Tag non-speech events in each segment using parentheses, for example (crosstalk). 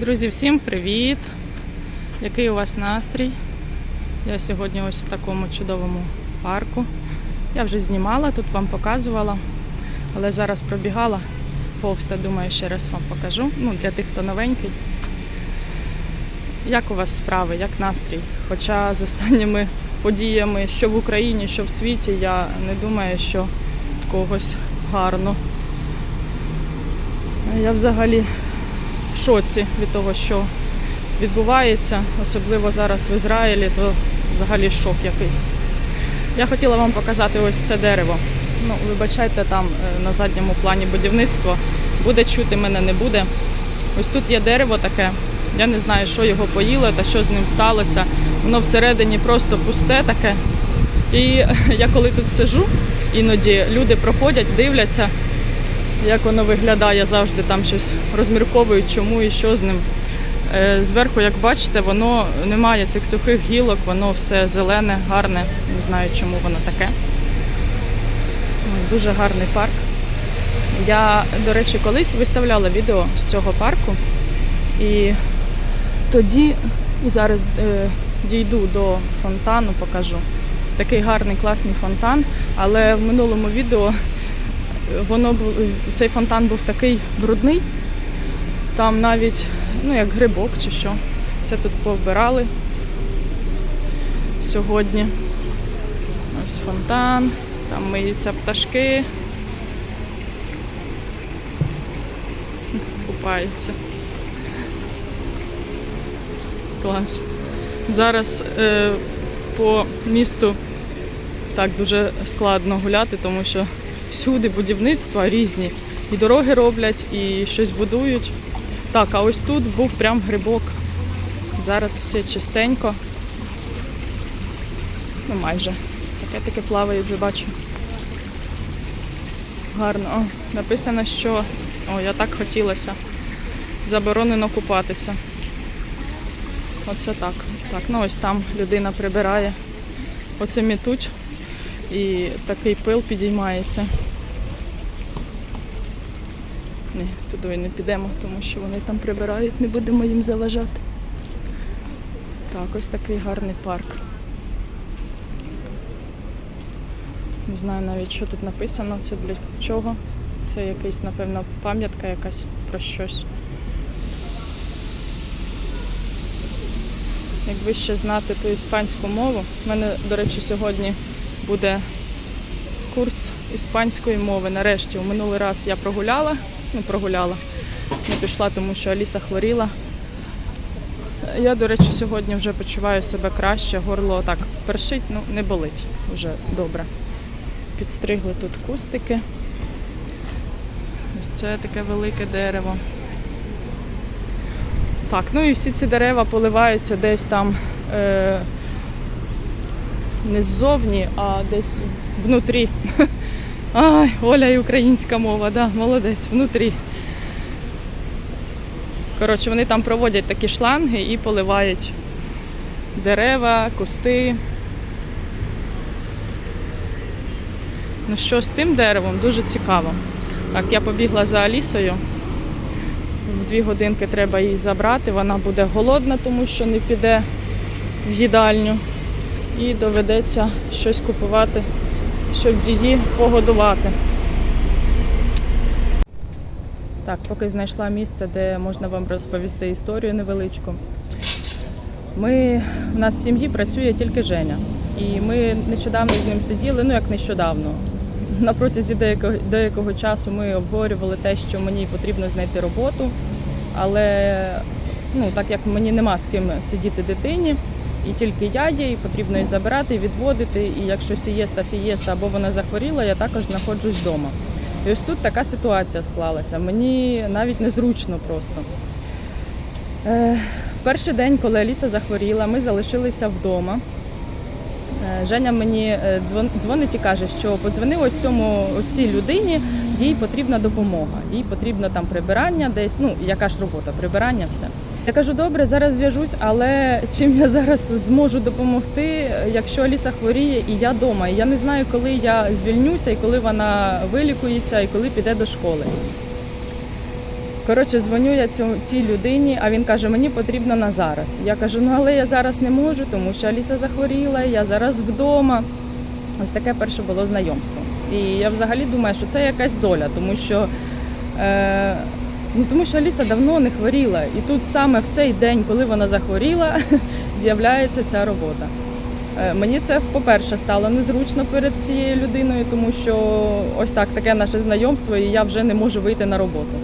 Друзі, всім привіт! Який у вас настрій? Я сьогодні ось в такому чудовому парку. Я вже знімала, тут вам показувала, але зараз пробігала повз та думаю, ще раз вам покажу. Ну, для тих, хто новенький. Як у вас справи, як настрій? Хоча з останніми подіями, що в Україні, що в світі, я не думаю, що когось гарно. Я взагалі шоці від того, що відбувається, особливо зараз в Ізраїлі, то взагалі шок якийсь. Я хотіла вам показати ось це дерево. Ну, вибачайте, там е, на задньому плані будівництво. Буде чути мене, не буде. Ось тут є дерево таке. Я не знаю, що його поїло та що з ним сталося. Воно всередині просто пусте таке. І (laughs) я коли тут сижу, іноді люди проходять, дивляться, як воно виглядає завжди, там щось розмірковують, чому і що з ним. Е, Зверху, як бачите, воно не має цих сухих гілок, воно все зелене, гарне. Не знаю, чому воно таке. Дуже гарний парк. Я, до речі, колись виставляла відео з цього парку. І тоді зараз е, дійду до фонтану, покажу. Такий гарний, класний фонтан. Але в минулому відео воно цей фонтан був такий брудний. Там навіть, ну як грибок чи що. Це тут повбирали сьогодні. Ось фонтан, там миються пташки. Купаються. Клас. Зараз е, по місту так дуже складно гуляти, тому що всюди будівництва різні. І дороги роблять, і щось будують. Так, а ось тут був прям грибок. Зараз все чистенько. Ну, майже. Таке таке плаває, вже бачу. Гарно. О, написано, що. О, я так хотілося. Заборонено купатися. Оце так. Так, ну ось там людина прибирає. Оце мітуть і такий пил підіймається. Ні, туди не підемо, тому що вони там прибирають, не будемо їм заважати. Так, ось такий гарний парк. Не знаю навіть, що тут написано, це для чого. Це якийсь, напевно, пам'ятка якась про щось. Якби ще знати ту іспанську мову. У мене, до речі, сьогодні буде курс іспанської мови. Нарешті, у минулий раз я прогуляла, ну прогуляла, не пішла, тому що Аліса хворіла. Я, до речі, сьогодні вже почуваю себе краще, горло так першить, ну не болить вже добре. Підстригли тут кустики. Ось це таке велике дерево. Так, ну і всі ці дерева поливаються десь там е, не ззовні, а десь внутрі. (laughs) Ай, Оля і українська мова, да, молодець, внутрі. Коротше, вони там проводять такі шланги і поливають дерева, кусти. Ну що з тим деревом дуже цікаво. Так, я побігла за Алісою. В дві годинки треба її забрати. Вона буде голодна, тому що не піде в їдальню. І доведеться щось купувати, щоб її погодувати. Так, поки знайшла місце, де можна вам розповісти історію невеличку. Ми, у нас в сім'ї працює тільки Женя. І ми нещодавно з ним сиділи, ну як нещодавно. На протязі деякого, деякого часу ми обговорювали те, що мені потрібно знайти роботу, але ну, так як мені нема з ким сидіти дитині, і тільки я і потрібно її забирати, і відводити. І якщо сієста, фієста або вона захворіла, я також знаходжусь вдома. І ось тут така ситуація склалася. Мені навіть незручно просто. Е, в перший день, коли Аліса захворіла, ми залишилися вдома. Е, Женя мені е, дзвонить і каже, що подзвони ось цьому ось цій людині, їй потрібна допомога, їй потрібно там прибирання, десь, ну яка ж робота, прибирання, все. Я кажу, добре, зараз зв'яжусь, але чим я зараз зможу допомогти, якщо Аліса хворіє і я вдома. І я не знаю, коли я звільнюся, і коли вона вилікується, і коли піде до школи. Коротше, дзвоню я цьому, цій людині, а він каже, мені потрібно на зараз. Я кажу, ну але я зараз не можу, тому що Аліса захворіла, я зараз вдома. Ось таке перше було знайомство. І я взагалі думаю, що це якась доля, тому що, е, ну, тому що Аліса давно не хворіла. І тут саме в цей день, коли вона захворіла, (laughs) з'являється ця робота. Е, Мені це, по-перше, стало незручно перед цією людиною, тому що ось так таке наше знайомство, і я вже не можу вийти на роботу.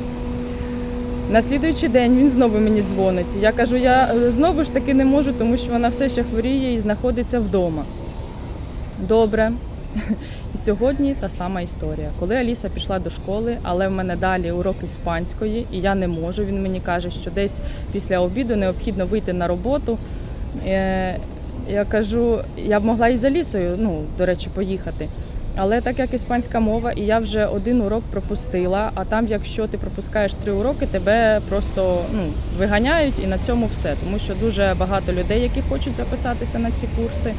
На слідуючий день він знову мені дзвонить. Я кажу, я е, знову ж таки не можу, тому що вона все ще хворіє і знаходиться вдома. Добре. І сьогодні та сама історія. Коли Аліса пішла до школи, але в мене далі урок іспанської, і я не можу. Він мені каже, що десь після обіду необхідно вийти на роботу. Е, Я кажу, я б могла і за лісою, ну, до речі, поїхати. Але так як іспанська мова, і я вже один урок пропустила, а там, якщо ти пропускаєш три уроки, тебе просто ну, виганяють і на цьому все. Тому що дуже багато людей, які хочуть записатися на ці курси.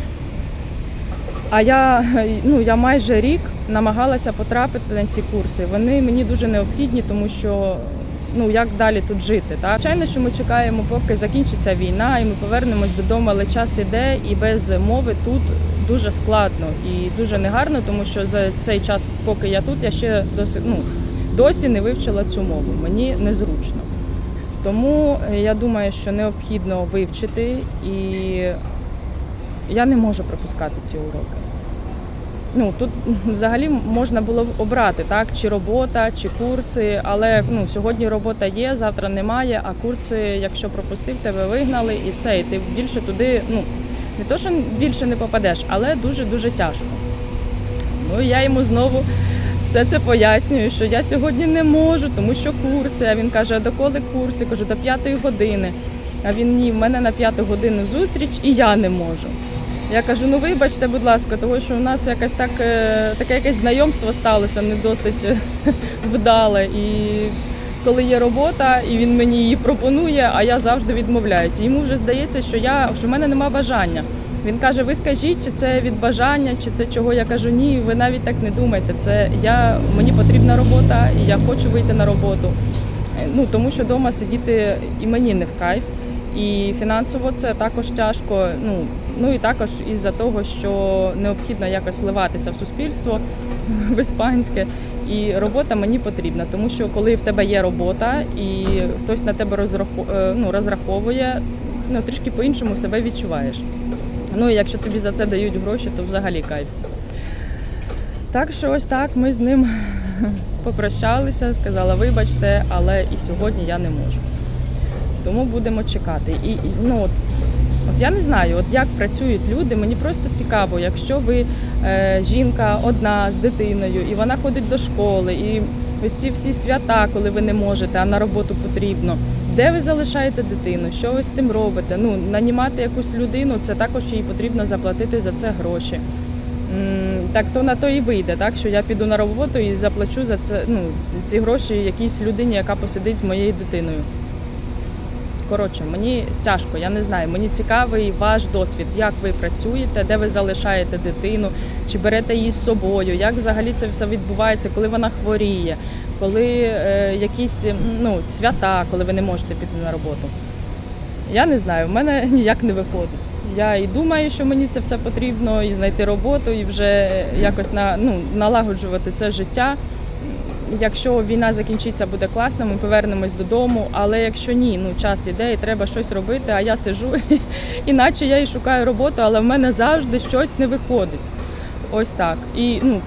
А я, ну, я майже рік намагалася потрапити на ці курси. Вони мені дуже необхідні, тому що ну як далі тут жити. Так? Звичайно, що ми чекаємо, поки закінчиться війна, і ми повернемось додому, але час іде, і без мови тут дуже складно і дуже негарно, тому що за цей час, поки я тут, я ще досі, ну, досі не вивчила цю мову. Мені незручно. Тому е, я думаю, що необхідно вивчити, і я не можу пропускати ці уроки. Ну тут взагалі можна було б обрати так, чи робота, чи курси, але ну сьогодні робота є, завтра немає. А курси, якщо пропустив, тебе вигнали і все, і ти більше туди, ну не то, що більше не попадеш, але дуже дуже тяжко. Ну я йому знову все це пояснюю, що я сьогодні не можу, тому що курси. А він каже, а доколи курси? Кажу, до п'ятої години. А він ні, в мене на п'яту годину зустріч і я не можу. Я кажу, ну вибачте, будь ласка, тому що у нас якось так, е, таке якесь знайомство сталося не досить е, (laughs) вдале. І коли є робота, і він мені її пропонує, а я завжди відмовляюся. Йому вже здається, що я що в мене немає бажання. Він каже: Ви скажіть, чи це від бажання, чи це чого? Я кажу, ні, ви навіть так не думайте. Це я мені потрібна робота, і я хочу вийти на роботу. Е, Ну тому що вдома сидіти і мені не в кайф. І фінансово це також тяжко. Ну ну і також із-за того, що необхідно якось вливатися в суспільство в іспанське. І робота мені потрібна, тому що коли в тебе є робота і хтось на тебе розраху, е, ну, розраховує, ну трішки по-іншому себе відчуваєш. Ну і якщо тобі за це дають гроші, то взагалі кайф. Так що ось так ми з ним (laughs) попрощалися, сказала, вибачте, але і сьогодні я не можу. Тому будемо чекати. І, і ну от, от я не знаю, от як працюють люди. Мені просто цікаво, якщо ви е, жінка одна з дитиною, і вона ходить до школи, і ось ці всі свята, коли ви не можете, а на роботу потрібно. Де ви залишаєте дитину? Що ви з цим робите? Ну, нанімати якусь людину, це також їй потрібно заплатити за це гроші. Так то на то і вийде, так що я піду на роботу і заплачу за це ну, ці гроші якійсь людині, яка посидить з моєю дитиною. Коротше, мені тяжко, я не знаю. Мені цікавий ваш досвід, як ви працюєте, де ви залишаєте дитину, чи берете її з собою, як взагалі це все відбувається, коли вона хворіє, коли е, якісь ну, свята, коли ви не можете піти на роботу. Я не знаю, в мене (laughs) ніяк не виходить. Я і думаю, що мені це все потрібно, і знайти роботу, і вже якось на, ну, налагоджувати це життя. Якщо війна закінчиться, буде класно, ми повернемось додому. Але якщо ні, ну час іде і треба щось робити, а я сижу, (laughs) іначе я і шукаю роботу, але в мене завжди щось не виходить. Ось так. І ну,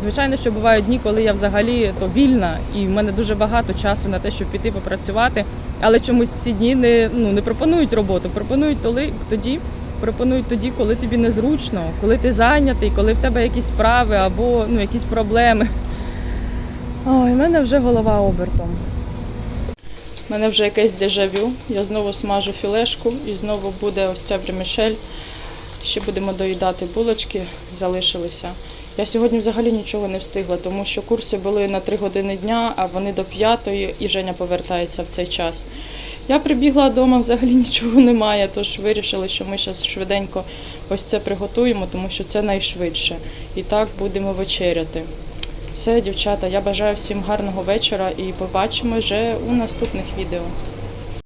звичайно, що бувають дні, коли я взагалі то вільна, і в мене дуже багато часу на те, щоб піти попрацювати. Але чомусь ці дні не, ну, не пропонують роботу, пропонують тоді. Пропонують тоді, коли тобі незручно, коли ти зайнятий, коли в тебе якісь справи або ну, якісь проблеми. Ой, в мене вже голова обертом. У мене вже якесь дежавю. Я знову смажу філешку і знову буде ось ця вермішель. Ще будемо доїдати булочки, залишилися. Я сьогодні взагалі нічого не встигла, тому що курси були на 3 години дня, а вони до 5 і Женя повертається в цей час. Я прибігла вдома, взагалі нічого немає, тож вирішили, що ми зараз швиденько ось це приготуємо, тому що це найшвидше. І так будемо вечеряти. Все, дівчата, я бажаю всім гарного вечора і побачимо вже у наступних відео.